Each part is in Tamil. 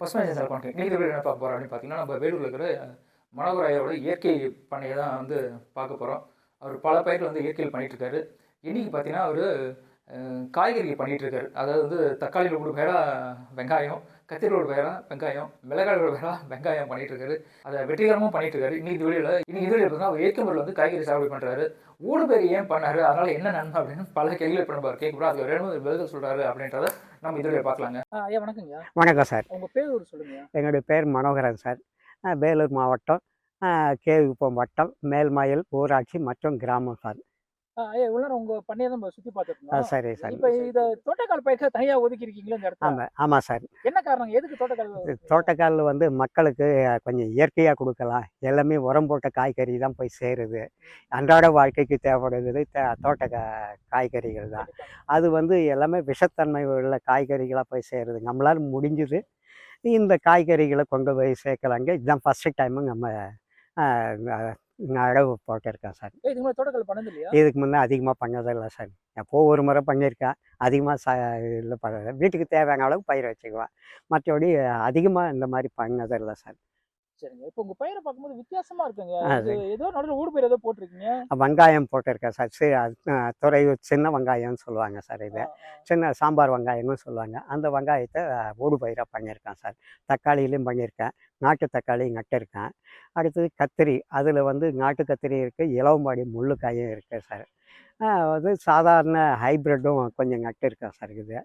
பசுமை சேனல் பண்ணுறேன் நீங்கள் வீடியோ என்ன பார்க்க போகிறோம் அப்படின்னு பார்த்தீங்கன்னா நம்ம வேலூரில் இருக்கிற மனோகராயோட இயற்கை பண்ணையை தான் வந்து பார்க்க போகிறோம் அவர் பல பயிர்கள் வந்து இயற்கையில் பண்ணிகிட்ருக்காரு இன்றைக்கி பார்த்தீங்கன்னா அவர் காய்கறி பண்ணிட்டு இருக்காரு. அதாவது வந்து தக்காளியில் ஒரு பயிராக வெங்காயம் கத்திரியோட பேராக வெங்காயம் மிளகாயோட பேராக வெங்காயம் பண்ணிகிட்ருக்காரு அதை வெற்றிகரமாக பண்ணிகிட்ருக்காரு இன்றைக்கி இன்னைக்கு இன்றைக்கி இன்னைக்கு வீடியோ பார்த்தீங்கன்னா அவர் இயற்கை முறையில் வந்து காய்கறி சாகுபடி பண்ணுறாரு ஊடு ஏன் பண்ணார்? அதனால் என்ன நன்மை அப்படின்னு பல கேள்விகள் இப்போ நம்ம கேட்க போகிறோம் அதுக்கு பதில் சொல்கிறாரு அப்படின்றத நம்ம இதில் பார்க்கலாங்க. ஐயா வணக்கங்க வணக்கம் சார். உங்க பேர் ஒரு சொல்லுங்க. என்னுடைய பேர் மனோகரன் சார். நான் வேலூர் மாவட்டம் கேவிக்குப்பம் வட்டம் மேல்மயில் ஊராட்சி மற்றும் கிராமம் சார். பண்ணையை தான் சரி சார். இப்ப இத தோட்டக்கால் பயிர்க்க தனியா ஒதுக்கி இருக்கீங்களா இந்த இடத்துல? ஆமாம் ஆமாம் சார். என்ன காரணம்? எதுக்கு தோட்டக்கால் இது தோட்டக்கால் வந்து மக்களுக்கு கொஞ்சம் இயற்கையாக கொடுக்கலாம். எல்லாமே உரம் போட்ட காய்கறி தான் போய் சேருது. அன்றாட வாழ்க்கைக்கு தேவைப்படுகிறது தோட்ட காய்கறிகள் தான். அது வந்து எல்லாமே விஷத்தன்மை உள்ள காய்கறிகளாக போய் சேருது. நம்மளால் முடிஞ்சது. இந்த காய்கறிகளை கொண்டு போய் சேர்க்கலாங்க. இதுதான் ஃபஸ்ட்டு டைமு நம்ம அஹ், நடவு போட்டிருக்கேன் சார். இதுக்கு முன்னாடி தோட்டக்கால் பண்ணது இல்லையா இதுக்கு முன்னே அதிகமாக பண்ணதில்லை சார். எப்போ ஒரு முறை பண்ணியிருக்கேன். அதிகமாக ச இல்லை பண்ணல வீட்டுக்கு தேவையான அளவு பயிர் வச்சுக்குவேன். மற்றபடி அதிகமாக இந்த மாதிரி பண்ணதில்லை சார். சரிங்க இப்ப உங்க பயிரை பார்க்கும்போது வித்தியாசமா இருக்குங்க. ஏதோ நடுவில் ஊடு பயிர் ஏதோ போட்டிருக்கீங்க. வெங்காயம் போட்டிருக்கேன் சார். சி அஹ், துறை சின்ன வெங்காயம்னு சொல்லுவாங்க சார் இது. சின்ன சாம்பார் வெங்காயம்னு சொல்லுவாங்க. அந்த வெங்காயத்தை ஊடு பயிராக பண்ணியிருக்கேன் சார். தக்காளியிலையும் பண்ணியிருக்கேன். நாட்டு தக்காளி நட்டிருக்கேன் அடுத்தது கத்திரி. அதில் வந்து நாட்டு கத்திரி இருக்குது இளவம்பாடி முள்ளுக்காயும் இருக்குது சார். அது சாதாரண ஹைப்ரிட்டும் கொஞ்சம் நட்டிருக்கேன் சார் இது.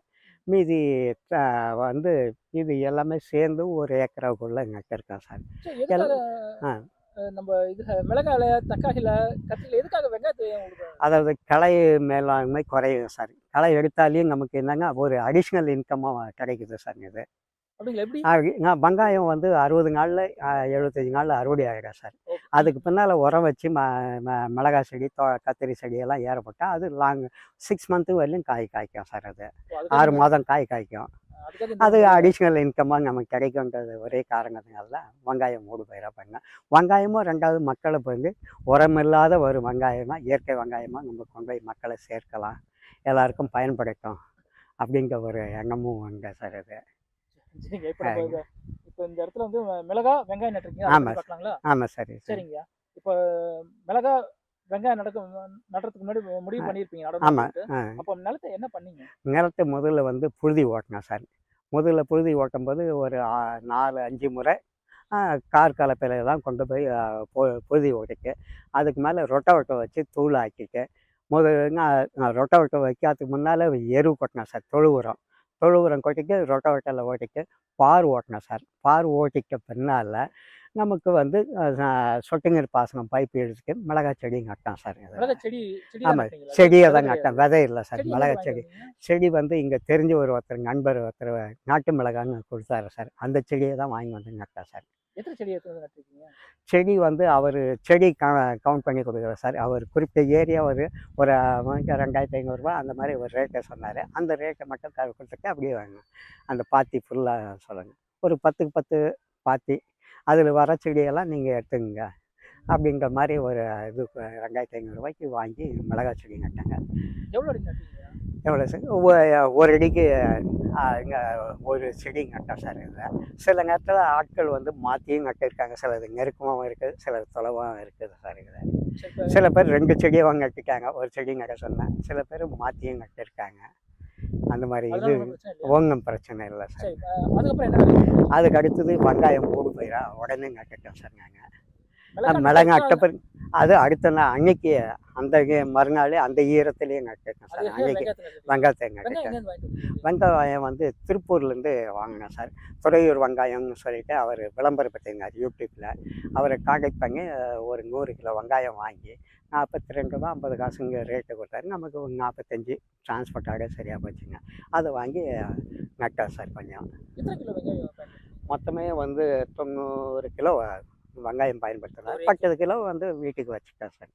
மீதி வந்து இது எல்லாமே சேர்ந்து ஒரு ஏக்கராவுக்குள்ளே நட்டிருக்கேன் சார். சரி. அஹ், நம்ம இதுல மிளகாயில தக்காளியில கத்திரில எதுக்காக வெங்காயத்தை அதாவது களை மேலாண்மை குறையும் சார். களை எடுத்தாலையும் நமக்கு என்னங்க ஒரு அடிஷ்னல் இன்கமாக கிடைக்குது சார் இது. நான் வெங்காயம் வந்து அறுபது நாளில் எழுபத்தஞ்சி நாளில் அறுவடை ஆகிடும் சார். அதுக்கு பின்னால் உரம் வச்சு ம ம- மிளகாய் செடி தோ கத்திரி செடியெல்லாம் ஏறப்பட்டால் அது லாங் சிக்ஸ் மந்த்து வரையிலும் காய் காய்க்கும் சார் அது. ஆறு மாதம் காய் காய்க்கும். அது அடிஷ்னல் இன்கமாக நமக்கு கிடைக்குன்றது ஒரே காரணத்தினால தான் வெங்காயம் மூடு பயிராக பண்ணேன் வெங்காயமும் ரெண்டாவது மக்களுக்கு வந்து உரமில்லாத ஒரு வெங்காயமாக இயற்கை வெங்காயமாக நம்ம கொண்டு போய் மக்களை சேர்க்கலாம் எல்லாருக்கும் பயன்படுத்தும் அப்படிங்கிற ஒரு எண்ணமும் உண்டு சார் இது சரிங்க இப்ப நம்ம இத- இப்ப இந்த இடத்துல வந்து மிளகா வெங்காயம் நட்டுருக்கீங்க ஆமா. அதை பார்க்கலாங்களா? ஆமாம் சரி சரி. சரிங்க. இப்போ மிளகா வெங்காயம் நடக்க நடுறதுக்கு முன்னாடி முடிவு. பண்ணியிருப்பீங்க ஆமா. நடணும் ஆ. அப்போ நிலத்தை என்ன பண்ணீங்க? நிலத்தை முதல்ல வந்து புழுதி ஓட்டினேன் சார். முதல்ல புழுதி ஓட்டும்போது ஒரு நாலு அஞ்சு முறை கார் கலப்பையில் தான் கொண்டு போய் புழுதி ஓட்டிக்கு. அதுக்கு மேலே ரொட்டவட்டை வச்சு தூள் ஆக்கிட்டு முதல்ல ரொட்டவட்டை வைக்கிறதுக்கு முன்னால் எரு கொட்டினேன் சார் தொழு உரம். தொழு உரம் கொட்டிட்டு ரொட்டவட்டையில் ஓட்டிட்டு பார் ஓட்டினேன் சார். பார் ஓட்டிக்க பின்னால் நமக்கு வந்து சொட்டு நீர் பாசனம் பைப் எடுத்துட்டு மிளகாய் செடி நட்டேன் சார் இது. மிளகா செடி செடி ஆமா, செடியை தான் நட்டேன். விதை இல்லை சார் மிளகாய் செடி. செடி வந்து இங்கே தெரிஞ்ச ஒரு ஒருத்தர் நண்பர் ஒருத்தர் நாட்டு மிளகான்னு கொடுத்தாரு சார். அந்த செடியை தான் வாங்கி வந்து நட்டேன் சார். எத்தனை செடி நட்டுருக்கீங்க? செடி வந்து அவர் செடி கவுண்ட் பண்ணி கொடுக்குறாரு சார். அவர் குறிப்பிட்ட ஏரியா ஒரு ஒரு ரெண்டாயிரத்தி ஐநூறுரூவா அந்த மாதிரி ஒரு ரேட்டை சொன்னார். அந்த ரேட்டை மட்டும் கொடுத்துட்டு அப்படியே வாங்கினேன் அந்த பாத்தி ஃபுல்லாக சொல்லுங்கள் ஒரு பத்துக்கு பத்து பாத்தி. அதில் வர செடியெல்லாம் நீங்கள் எடுத்துங்க அப்படின்ற மாதிரி ஒரு இது ரெண்டாயிரத்தி ஐநூறுரூவாய்க்கு வாங்கி மிளகாய் செடி நட்டாங்க. எவ்வளோ எவ்வளோ சார் ஒரு அடிக்கு இங்கே ஒரு செடி நட்டோம் சார் இதில் சில நேரத்தில் ஆட்கள் வந்து மாற்றியும் நட்டிருக்காங்க சிலது நெருக்கமாகவும் இருக்குது சிலது தொலைவாகவும் இருக்குது சார் இதில் சில பேர் ரெண்டு செடியை வாங்க நட்டுட்டாங்க ஒரு செடி நட சொன்னேன். சில பேர் மாற்றியும் நட்டிருக்காங்க அந்த மாதிரி இது? ஒன்றும் பிரச்சனை இல்லை சார். அதுக்கப்புறம்? அதுக்கு அடுத்தது வெங்காயம் மூடு பயிரா உடனே நட்டுட்டோம் சார் நாங்கள் மிளகா பிறகு அது அடுத்த நாள் அன்னைக்கு அந்த மறுநாள் அந்த ஈரத்துலேயே அது சார் அன்னைக்கு வெங்காயத்துல நட்டீங்க? வெங்காயத்தை வெங்காயம் வந்து திருப்பூர்லேருந்து வாங்கினேன் சார். துறையூர் வெங்காயம்னு சொல்லிட்டு அவர் விளம்பரப்படுத்தினார் யூடியூப்பில் அவரை காண்டாக்ட் பண்ணி ஒரு நூறு கிலோ வெங்காயம் வாங்கி நாற்பத்தி ரெண்டு ரூபா ஐம்பது காசுங்க ரேட்டு கொடுத்தாரு. நமக்கு ஒரு நாற்பத்தஞ்சு டிரான்ஸ்போர்ட்டாக சரியாக போச்சுங்க. அதை வாங்கி அஹ், நட்டோம் சார் கொஞ்சம்? மொத்தமே வந்து தொண்ணூறு கிலோ வெங்காயம் பயன்படுத்துகிறேன் பத்து கிலோ வந்து வீட்டுக்கு வச்சுட்டேன் சார்.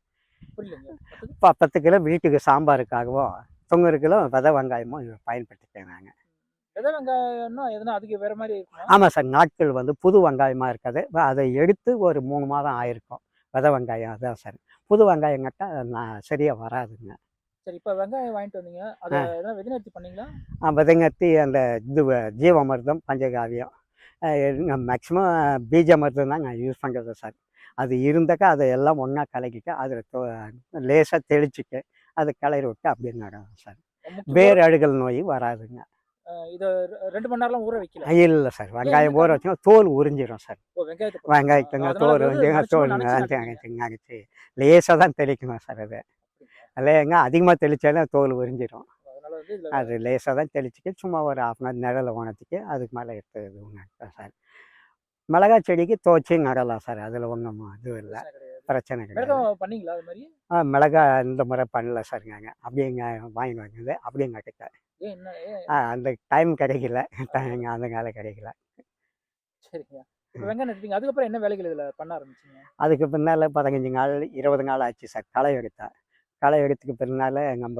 பத்து- இப்போ பத்து கிலோ வீட்டுக்கு சாம்பாருக்காகவும் தொண்ணூறு கிலோ விதை வெங்காயமும் பயன்படுத்திட்டேன் நாங்கள் விதை வெங்காயம்னா எதுனா அதுக்கு வேற மாதிரி இருக்குமா? ஆமாம் சார் நாட்கள் வந்து புது வெங்காயமாக இருக்காது. அதை எடுத்து ஒரு மூணு மாதம் ஆயிருக்கும். விதை வெங்காயம் அதான் சார். புது வெங்காயம் கட்டால் நான் சரியாக வராதுங்க. சரி இப்போ வெங்காயம் வாங்கிட்டு வந்தீங்க. அதை விதை நிறுத்தி பண்ணீங்களா? ஆ, விதைங்கத்தி அந்த இது ஜீவாமிர்தம் பஞ்சகாவியம் மேக்ஸிமம் பீஜ மருந்து தாங்க யூஸ் பண்ணுறது சார் அது இருந்தாக்கா அதை எல்லாம் ஒன்றா கலக்கிட்டு அதில் லேசாக தெளிச்சுட்டு அதை கிளறி விட்டு அப்படியே நடக்கும் சார் வேர் அழுகல் நோய் வராதுங்க. இத ரெண்டு மணி நேரம்லாம் ஊற வைக்கல. இல்லை சார் வெங்காயம் ஊற வச்சோம் தோல் உறிஞ்சிரும் சார் வெங்காயத்துங்க தோல் நனைச்சு தோல் நனைச்சு அரைச்சி நனைப்பீங்க. அரைச்சி அரைச்சி. லேசாக தான் தெளிக்கணும் சார் அது. இல்லைங்க அதிகமாக தெளித்தாலும் தோல் இதுல அது லேசாக தான் தெளிச்சுட்டு சும்மா ஒரு ஹாஃப் அன் நிழல உணர்த்திக்கு அதுக்கு மேலே எடுத்து இது நட்டேன் சார். மிளகாய் செடிக்கு துவச்சி நடலாம் சார் அதில் ஒன்றும் இது இல்லை. பிரச்சனை கிடையாது. ஆ மிளகாய் இந்த முறை பண்ணல சார்ங்க அப்படியேங்க வாங்கி வந்தது அப்படியே ஏன் ஆ அந்த டைம் கிடைக்கல. டைம் அந்த காலம் கிடைக்கல. சரிங்க. அதுக்கப்புறம் என்ன வேலைகள் இதுல பண்ண ஆரம்பிச்சீங்க? அதுக்கு பின்னால் பதினஞ்சு நாள் இருபது நாள் ஆச்சு சார். களை எடுத்தேன். களை எடுத்துக்கு பின்னால் நம்ம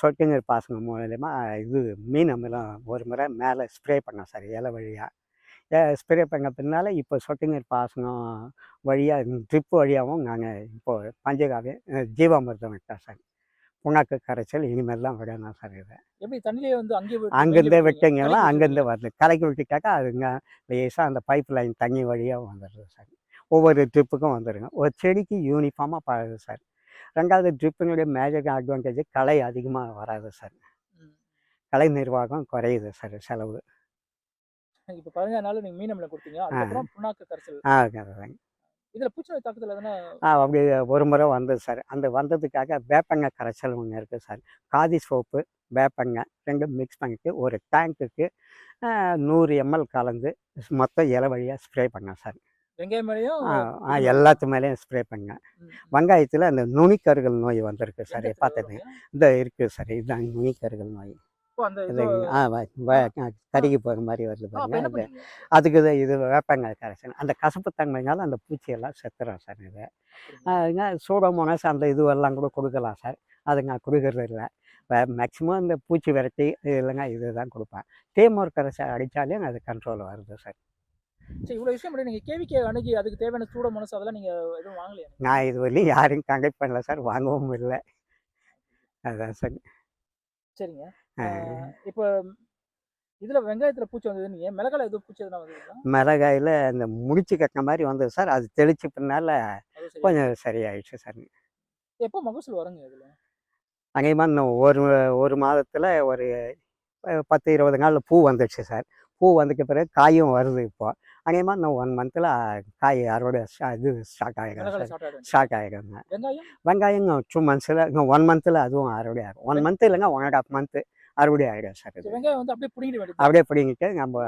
சொட்டு நீர் பாசனம் மூலயமா இது மீன் அமிலம் ஒரு முறை மேலே ஸ்ப்ரே பண்ணோம் சார் இலை வழியாக ஸ்ப்ரே பண்ண பின்னால் இப்போ சொட்டு நீர் பாசனம் வழியாக ட்ரிப் வழியாகவும் நாங்கள் இப்போ பஞ்சகாவிய ஜீவாமிர்தம் விட்டோம் சார். புண்ணாக்கு கரைச்சல் இனிமேல் தான் விடணும் சார் இதை. எப்படி தண்ணியிலே வந்து அங்கேயே அங்கேருந்தே விட்டீங்கன்னா அங்கேருந்து வருது கலக்கி விட்டுட்டாக்கா அதுங்க லேசாக அந்த பைப் லைன் தண்ணி வழியாக வந்துடுது சார். ஒவ்வொரு ட்ரிப்புக்கும் வந்துடுங்க ஒரு செடிக்கு யூனிஃபார்மாக பழகுது சார். ரெண்டாவது ட்ரிப்பினுடைய மேஜர் அட்வான்டேஜ் களை அதிகமாக வராது சார். கலை நிர்வாகம் குறையுது சார் செலவு. இப்போ பதினஞ்சு நாள் நீங்க மீன் அமிலம் கொடுத்தீங்க. அதுக்கப்புறம் புண்ணாக்கு கரைசல். ஆ அதுதாங்க. இதுல பூச்சி தாக்கத்துல எதனா ஆ அப்படி ஒரு முறை வந்தது சார் அந்த வந்ததுக்காக வேப்பெண்ணெய் கரைச்சல் ஒன்று இருக்குது சார் காதி சோப்பு வேப்பெண்ணெய் ரெண்டும் மிக்ஸ் பண்ணிட்டு ஒரு டேங்க்குக்கு நூறு எம்எல் கலந்து மொத்தம் இலை வழியாக ஸ்ப்ரே பண்ணேன் சார் வெங்காயம் மேலேயும் எல்லாத்து மேலேயும் ஸ்ப்ரே பண்ணேன். வெங்காயத்தில் அந்த நுனிக்கருகள் நோய் வந்திருக்கு சார் பார்த்தது? இந்த இருக்குது சார் இதுதான் நுனிக்கருகள் நோய். இது இது கருகி போகிற மாதிரி வருது பாருங்க. அதுக்கு இது இது வேப்பங்காய் கரைசல் அந்த கசப்பு தன்மைனால அந்த பூச்சியெல்லாம் செத்துறோம் சார் இது. அதுங்க சூடோமோனஸ் அந்த இதுவெல்லாம் கூட கொடுக்கலாம் சார். அது நான் கொடுக்கறது இல்லை. மேக்ஸிமம் இந்த பூச்சி விரட்டி இல்லைங்க இதுதான் கொடுப்பேன். தேமோர் கரைசல் அடித்தாலே அது கண்ட்ரோல் வருது சார். சரி இவ்வளவு விஷயம் பண்ணி நீங்க கேவிக்கே அணுகி அதுக்கு தேவையான சூட மனசு அதெல்லாம் நீங்க எதுவும் வாங்கலையா? நான் இது வரையும் யாரையும் கண்டக்ட் பண்ணல சார் வாங்கவும் இல்லை. அதான் சார் சரிங்க. இப்போ இதுல வெங்காயத்துல பூச்சி வந்தது நீங்க மிளகால எதுவும் பூச்சி எதுனா வந்ததுங்களா? மிளகாயில் அந்த முடிச்சு கட்டின மாதிரி வந்தது சார் அது தெளிச்ச பின்னால் கொஞ்சம் சரியாயிடுச்சு சார் எப்போ மகசூல் வருங்க இதுல? அநேகமாக இன்னும் ஒரு ஒரு மாதத்தில் ஒரு பத்து இருபது நாளில் பூ வந்துடுச்சு சார் பூ வந்துட்ட பிறகு காயும் வருது இப்போ. அநேகமாக இன்னும் ஒன் மந்தில் காய் அறுவடை இது ஸ்டார்ட் ஆகிடும் ஸ்டார்ட் ஆகிடுங்க வெங்காயம்? டூ மந்த்ஸில் இன்னும் ஒன் மந்தில் அதுவும் அறுவடை ஆகும். ஒன் மந்த் இல்லைங்க ஒன் அண்ட் ஆஃப் மந்த்து அறுவடை ஆகிடும் சார் அப்படியே பிடிங்கிட்டு நம்ம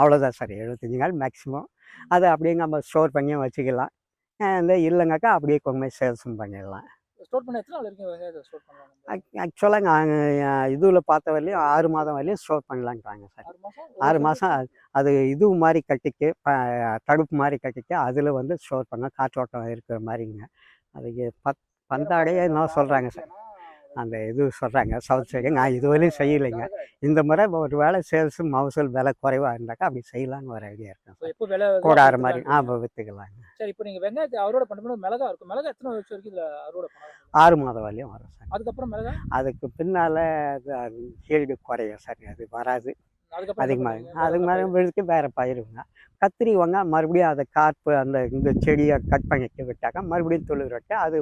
அவ்வளோதான் சார். எழுபத்தஞ்சி நாள் மேக்ஸிமம் அதை அப்படியே நம்ம ஸ்டோர் பண்ணியும் வச்சுக்கலாம். இந்த இல்லைனாக்கா அப்படியே கொண்டு போய் சேல்ஸும் பண்ணிடலாம். ஸ்டோர் பண்ண எத்தனை நாள் வரைக்கும் ஸ்டோர் பண்ணலாம் ஆக்சுவலாக நாங்கள் இதில் பார்த்த வரையும் ஆறு மாதம் வரையும் ஸ்டோர் பண்ணலான்ட்டாங்க சார். ஆறு மாதம்? அது இது மாதிரி கட்டிக்கு தடுப்பு மாதிரி கட்டிக்கு அதில் வந்து ஸ்டோர் பண்ண காற்றோட்டம் இருக்கிற மாதிரிங்க. அதுக்கு பத் பந்தாடையே என்ன சொல்கிறாங்க சார். அந்த இது சொல்கிறாங்க சவுத் சைடு நான் இது வரையும் செய்யலைங்க. இந்த முறை ஒரு வேளை சேல்ஸு மகசூல் விலை குறைவாக இருந்தாக்கா அப்படி செய்யலான்னு ஒரு ஐடியா விலை கூடார மாதிரி ஆ விற்றுக்கலாங்க சரி இப்போ நீங்க வெங்காயத்தை அறுவடை பண்ணும்போது மிளகா இருக்கும். மிளகா எத்தனை வருஷம் வரைக்கும் இதுல அறுவடை ஆறு மாதம் வரையும் வரும் சார். அதுக்கப்புறம் மிளகா? அதுக்கு பின்னால் ஹீல்டு குறையும் சார். அது வராது. அதிகமாக? அதுக்கு விழுத்து வேறு பயிருங்க கத்திரி வாங்க மறுபடியும் அதை காப்பு அந்த இந்த செடியை கட் பண்ணிட்டு விட்டாக்கா மறுபடியும் துளிர் விட்டு அது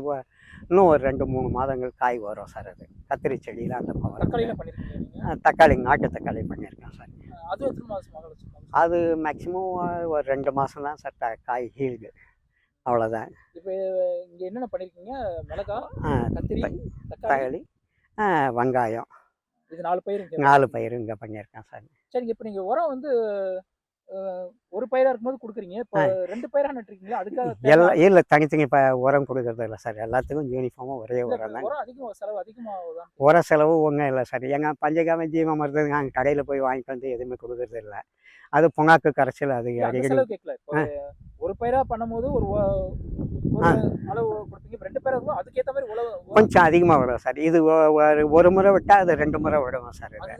இன்னும் ஒரு ரெண்டு மூணு மாதங்கள் காய் வரும் சார் அது. கத்திரி செடியில் அந்த தக்காளி நாட்டு தக்காளி பண்ணியிருக்கேன் சார். அது மேக்ஸிமம் ஒரு ரெண்டு மாதம் தான் சார் காய் ஹீல்டு அவ்வளோதான் இப்போ இங்க என்னென்ன பண்ணிருக்கீங்க? மிளகா கத்திரி தக்காளி? வெங்காயம். இது நாலு பயிர் நாலு பயிர் இங்கே பண்ணியிருக்கேன் சார். சரிங்க இப்போ நீங்கள் உரம் வந்து ஒரு பயிரா இருக்கும்போது கொடுக்குறீங்க. இப்போ ரெண்டு பயிரா நட்டுருக்கீங்களா? அதுக்காக எல்லாம் இல்லை தனித்தனி இப்போ உரம் கொடுக்கறது இல்லை சார். எல்லாத்துக்கும் யூனிஃபார்மாக ஒரே உரம் தான் உரம் அதிகம் செலவு அதிகமாகுதான் உர செலவு ஒன்றும் இல்லை சார். எங்கள் பஞ்சகாம ஜீவ மருந்து நாங்கள் கடையில் போய் வாங்கிட்டு வந்து எதுவுமே கொடுக்கறது இல்லை. அது புண்ணாக்கு கரைச்சல் அது அடிக்கடி ஒரு பயிரா பண்ணும்போது ஒரு கொஞ்சம் அதிகமாக விடும் சார். இது ஒரு முறை விட்டால் அது ரெண்டு முறை விடுவோம் சார் இது.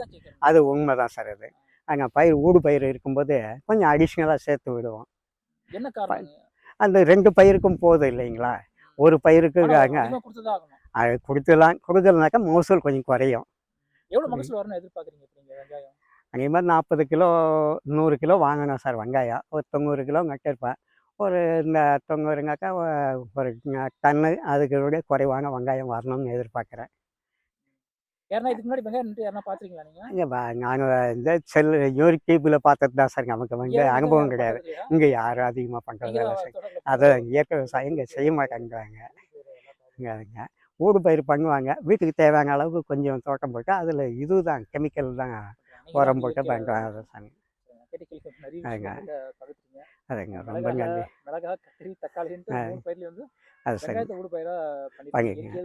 அது உண்மை தான் சார் இது. நாங்கள் பயிர் ஊடு பயிர் இருக்கும்போது கொஞ்சம் அடிஷ்னலாக சேர்த்து விடுவோம். என்ன காரணம்? அந்த ரெண்டு பயிருக்கும் போதும் இல்லைங்களா? ஒரு பயிருக்கு அது கொடுத்துலாம் கொடுக்கலனாக்கா மகசூல் கொஞ்சம் குறையும். எவ்வளவு மகசூல் வரணும் எதிர்பார்க்குறீங்க வெங்காயம்? அதே மாதிரி நாற்பது கிலோ நூறு கிலோ வாங்கணும் சார் வெங்காயம். ஒரு தொண்ணூறு கிலோ நட்டிருப்பேன் ஒரு இந்த தொண்ணூறுங்காக்கா ஒரு டன்னு அதுக்கு விட குறைவான வெங்காயம் வரணும்னு எதிர்பார்க்குறேன். யாருன்னா இதுக்கு முன்னாடி நின்று யாருன்னா பாத்துறீங்களா நீங்க? இங்கே நாங்கள் இந்த செல் யூடியூப்பில் பார்த்துட்டு தான் சார் நமக்கு வந்து அனுபவம் கிடையாது? இங்கே யாரும் அதிகமாக பண்ணுறது நீங்க இல்லை தான் சார் அதான் இயற்கை விவசாயம் இங்கே செய்ய மாட்டேங்கிறாங்க. இங்கே ஊடு பயிர் பண்ணுவாங்க. வீட்டுக்கு தேவையான அளவுக்கு கொஞ்சம் தோட்டம் போட்டு அதில் இதுதான் கெமிக்கல் தான் நீங்க தான் உரம் போட்டு பண்ணுறாங்க சார் அதுங்க. அதுங்க ரொம்ப நன்றி. அது சரி. வெங்காயத்தை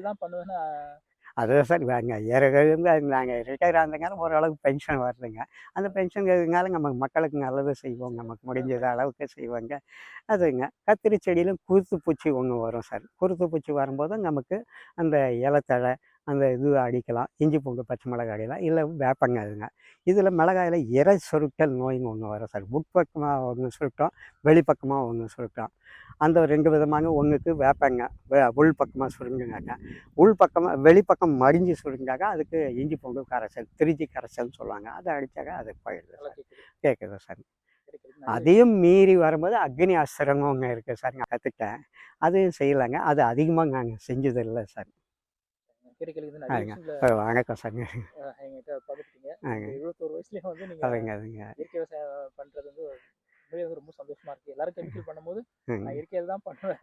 அதுதான் சார். வாங்க ஏறகிருந்து நாங்கள் ரிட்டையர் ஆனதுனால ஓரளவுக்கு பென்ஷன் வருதுங்க. அந்த பென்ஷன் இருக்கிறதுனால நம்ம மக்களுக்கு நல்லது செய்வோம் நமக்கு முடிஞ்சது அளவுக்கு செய்வாங்க. அதுங்க கத்திரி செடியிலும் குருத்து பூச்சி ஒன்று வரும் சார். குருத்து பூச்சி வரும்போது நமக்கு அந்த இலத்தழை அந்த இது அடிக்கலாம் இஞ்சி பூண்டு பச்சை மிளகாய் அடிக்கலாம் இல்லை வேப்பங்க அதுங்க இதில் மிளகாயில் இறை சுருட்டல் நோய்னு ஒன்று வரும் சார். உட்பக்கமாக ஒன்று சுருட்டம் வெளிப்பக்கமாக ஒன்று சுருட்டம். அந்த ரெண்டு விதமான ஒன்றுக்கு வேப்பங்க உள் பக்கமாக சுருங்குங்க உள் பக்கமாக வெளிப்பக்கம் மடிஞ்சு சுருங்காக்க அதுக்கு இஞ்சி பூண்டு கரைசல் திருச்சி கரைசல்னு சொல்லுவாங்க. அதை அடித்தாக்க அது போயிடுது கேட்குது சார்? அதையும் மீறி வரும்போது அக்னி ஒன்று இருக்குது சார். நான் கற்றுட்டேன் அதையும் செய்யலைங்க. அது அதிகமாக நாங்கள் செஞ்சது இல்லை சார். வணக்கம் சார் அஹ், எங்ககிட்ட பகிர்ந்துட்டீங்க. எழுபத்தோரு வயசுலயும் வந்து நீங்க அதுங்க அதுங்க. இயற்கை விவசாயம் பண்றது வந்து ரொம்ப சந்தோஷமா இருக்கு. எல்லாரும் கெமிக்கல் பண்ணும்போது. நான் இயற்கையில தான் பண்ணுவேன்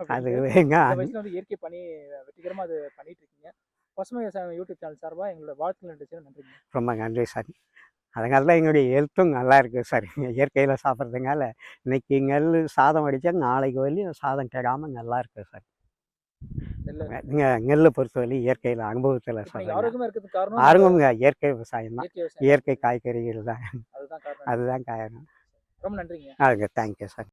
அது வயசுல வந்து இயற்கை பண்ணி வெற்றிகரமா அது பண்ணிட்டு இருக்கீங்க. பசுமை விவசாயம் யூடியூப் சேனல் சார்பா எங்களோட வாழ்த்துக்கள் நன்றி நன்றிங்க. ரொம்ப நன்றி சார். அதனால தான் எங்களுடைய ஹெல்த்தும் நல்லா இருக்குது சார். இயற்கையில் சாப்பிட்றதுனால இன்னைக்கு நெல் சாதம் அடித்தா நாளைக்கு வரையும் சாதம் கெடாமல் நல்லா இருக்குது சார். நீங்கள் நெல்லை. பொறுத்தவரை இயற்கையில் அனுபவத்தில் இப்ப நீங்க சொல்கிறேன் ஆரோக்கியமா இருக்கிறதுக்கு காரணம் ஆரம்பங்க இயற்கை விவசாயம் தான். இயற்கை காய்கறிகள் தான். அதுதான் காரணம். அதுதான் காரணம். ரொம்ப நன்றிங்க. அதுங்க தேங்க்யூ சார்.